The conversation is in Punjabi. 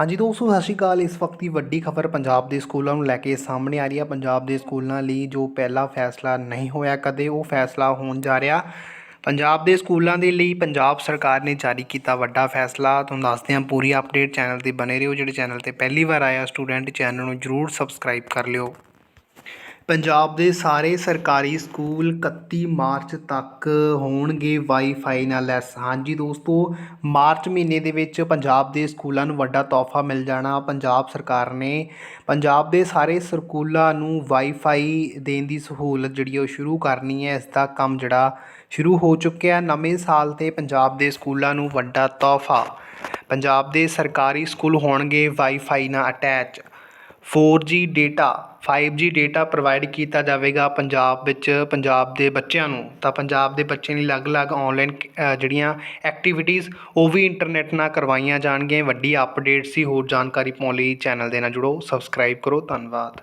ਹਾਂਜੀ ਦੋਸਤੋ, ਸਤਿ ਸ਼੍ਰੀ ਅਕਾਲ। ਇਸ ਵਕਤ ਦੀ ਵੱਡੀ ਖਬਰ ਪੰਜਾਬ ਦੇ ਸਕੂਲਾਂ ਨੂੰ ਲੈ ਕੇ ਸਾਹਮਣੇ ਆ ਰਹੀ ਹੈ। ਪੰਜਾਬ ਦੇ ਸਕੂਲਾਂ ਲਈ ਜੋ ਪਹਿਲਾ ਫੈਸਲਾ ਨਹੀਂ ਹੋਇਆ ਕਦੇ, ਉਹ ਫੈਸਲਾ ਹੋਣ ਜਾ ਰਿਹਾ। ਪੰਜਾਬ ਦੇ ਸਕੂਲਾਂ ਦੇ ਲਈ ਪੰਜਾਬ ਸਰਕਾਰ ਨੇ ਜਾਰੀ ਕੀਤਾ ਵੱਡਾ ਫੈਸਲਾ। ਤੁਹਾਨੂੰ ਦੱਸਦੇ ਹਾਂ, ਪੂਰੀ ਅਪਡੇਟ ਚੈਨਲ ਤੇ ਬਨੇ ਰਹੋ। ਜਿਹੜੇ ਚੈਨਲ ਤੇ ਪਹਿਲੀ ਵਾਰ ਆਇਆ ਸਟੂਡੈਂਟ ਚੈਨਲ ਨੂੰ ਜਰੂਰ ਸਬਸਕ੍ਰਾਈਬ ਕਰ ਲਿਓ। ਪੰਜਾਬ ਦੇ ਸਾਰੇ ਸਰਕਾਰੀ ਸਕੂਲ 31 ਮਾਰਚ ਤੱਕ ਹੋਣਗੇ ਵਾਈਫਾਈ ਨਾਲ ਲੈਸ। ਹਾਂਜੀ ਦੋਸਤੋ, ਮਾਰਚ ਮਹੀਨੇ ਦੇ ਵਿੱਚ ਪੰਜਾਬ ਦੇ ਸਕੂਲਾਂ ਨੂੰ ਵੱਡਾ ਤੋਹਫਾ ਮਿਲ ਜਾਣਾ। ਪੰਜਾਬ ਸਰਕਾਰ ਨੇ ਪੰਜਾਬ ਦੇ ਸਾਰੇ ਸਕੂਲਾਂ ਨੂੰ ਵਾਈਫਾਈ ਦੇਣ ਦੀ ਸਹੂਲਤ ਜਿਹੜੀ ਉਹ ਸ਼ੁਰੂ ਕਰਨੀ ਹੈ। ਇਸ ਦਾ ਕੰਮ ਜਿਹੜਾ ਸ਼ੁਰੂ ਹੋ ਚੁੱਕਿਆ ਨਵੇਂ ਸਾਲ ਤੇ ਪੰਜਾਬ ਦੇ ਸਕੂਲਾਂ ਨੂੰ ਵੱਡਾ ਤੋਹਫਾ। ਪੰਜਾਬ ਦੇ ਸਰਕਾਰੀ ਸਕੂਲ ਹੋਣਗੇ ਵਾਈਫਾਈ ਨਾਲ attach. Four G data five G data provide ਕੀਤਾ ਜਾਵੇਗਾ ਪੰਜਾਬ ਵਿੱਚ, ਪੰਜਾਬ ਦੇ ਬੱਚਿਆਂ ਨੂੰ। ਤਾਂ ਪੰਜਾਬ ਦੇ ਬੱਚਿਆਂ ਲਈ ਅਲੱਗ-ਅਲੱਗ ਔਨਲਾਈਨ ਜਿਹੜੀਆਂ ਐਕਟੀਵਿਟੀਜ਼ ਉਹ ਵੀ ਇੰਟਰਨੈਟ ਨਾਲ ਕਰਵਾਈਆਂ ਜਾਣਗੀਆਂ। ਵੱਡੀ ਅਪਡੇਟ ਸੀ ਹੋਰ ਜਾਣਕਾਰੀ ਪਾਉਣ ਲਈ ਚੈਨਲ ਦੇ ਨਾਲ ਜੁੜੋ ਸਬਸਕ੍ਰਾਈਬ ਕਰੋ, ਧੰਨਵਾਦ।